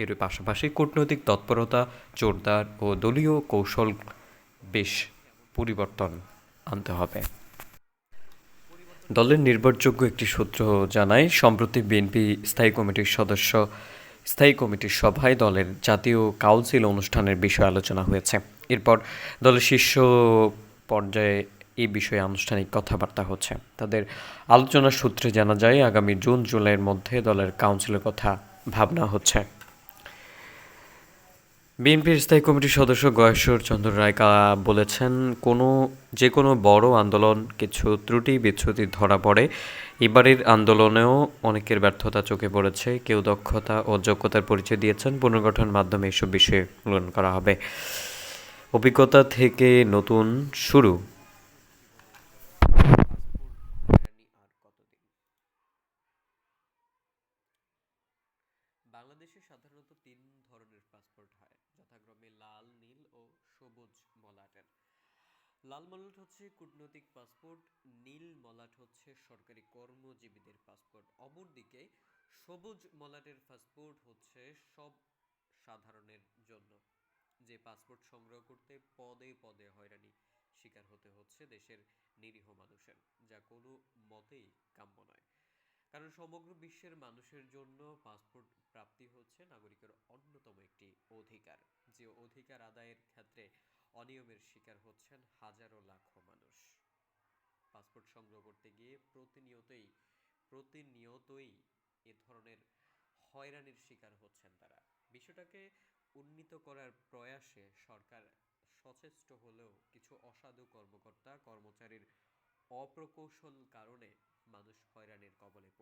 এর পাশাপাশি কূটনৈতিক তৎপরতা, জোরদার ও দলীয় কৌশল বেশ পরিবর্তন আনতে হবে। দলের নির্ভরযোগ্য একটি সূত্র জানায়, সম্প্রতি বিএনপি স্থায়ী কমিটির সদস্য, স্থায়ী কমিটির সভায় দলের জাতীয় কাউন্সিল অনুষ্ঠানের বিষয়ে আলোচনা হয়েছে। এরপর দলের শীর্ষ পর্যায়ে এই বিষয়ে আনুষ্ঠানিক কথাবার্তা হচ্ছে। তাদের আলোচনার সূত্রে জানা যায়, আগামী জুন, জুলাইয়ের মধ্যে দলের কাউন্সিলের কথা ভাবনা হচ্ছে। বিএনপির স্থায়ী কমিটির সদস্য গয়েশ্বর চন্দ্র রায় বলেছেন, কোনো, যে কোনো বড় আন্দোলন কিছু ত্রুটি বিচ্যুতি ধরা পড়ে। এবারের আন্দোলনেও অনেকের ব্যর্থতা চোখে পড়েছে। কেউ দক্ষতা ও যোগ্যতার পরিচয় দিয়েছেন। পুনর্গঠন মাধ্যমে এসব বিষয়ে মূল্যায়ন করা হবে। অভিজ্ঞতা থেকে নতুন শুরু। বাংলাদেশে সাধারণত তিন ধরনের পাসপোর্ট হয় যথাক্রমে লাল নীল ও সবুজ মলাটের। লাল মলাট হচ্ছে কূটনৈতিক পাসপোর্ট, নীল মলাট হচ্ছে সরকারি কর্মজীবীদের পাসপোর্ট। অপরদিকে সবুজ মলাটের পাসপোর্ট হচ্ছে সব সাধারণের জন্য। যে পাসপোর্ট সংগ্রহ করতে পদে পদে হয়রানি শিকার হতে হচ্ছে দেশের নিরীহ মানুষের, যা কোনো মতেই কাম্য নয়। কারণ সমগ্র বিশ্বের মানুষের জন্য পাসপোর্ট প্রাপ্তি হচ্ছে নাগরিকের অন্যতম অধিকার আদায়ের ক্ষেত্রে অনিয়মের শিকার হচ্ছেন হাজারো লাখো মানুষ। পাসপোর্ট সংগ্রহ করতে গিয়ে প্রতিনিয়তই প্রতিনিয়তই এ ধরনের হয়রানির শিকার হচ্ছেন তারা। বিষয়টাকে উন্নীত করার প্রয়াসে সরকার সচেষ্ট হলেও কিছু অসাধু কর্মকর্তা, কর্মচারীর অপ্রকৌশল কারণে মানুষ হয়রানির কবলে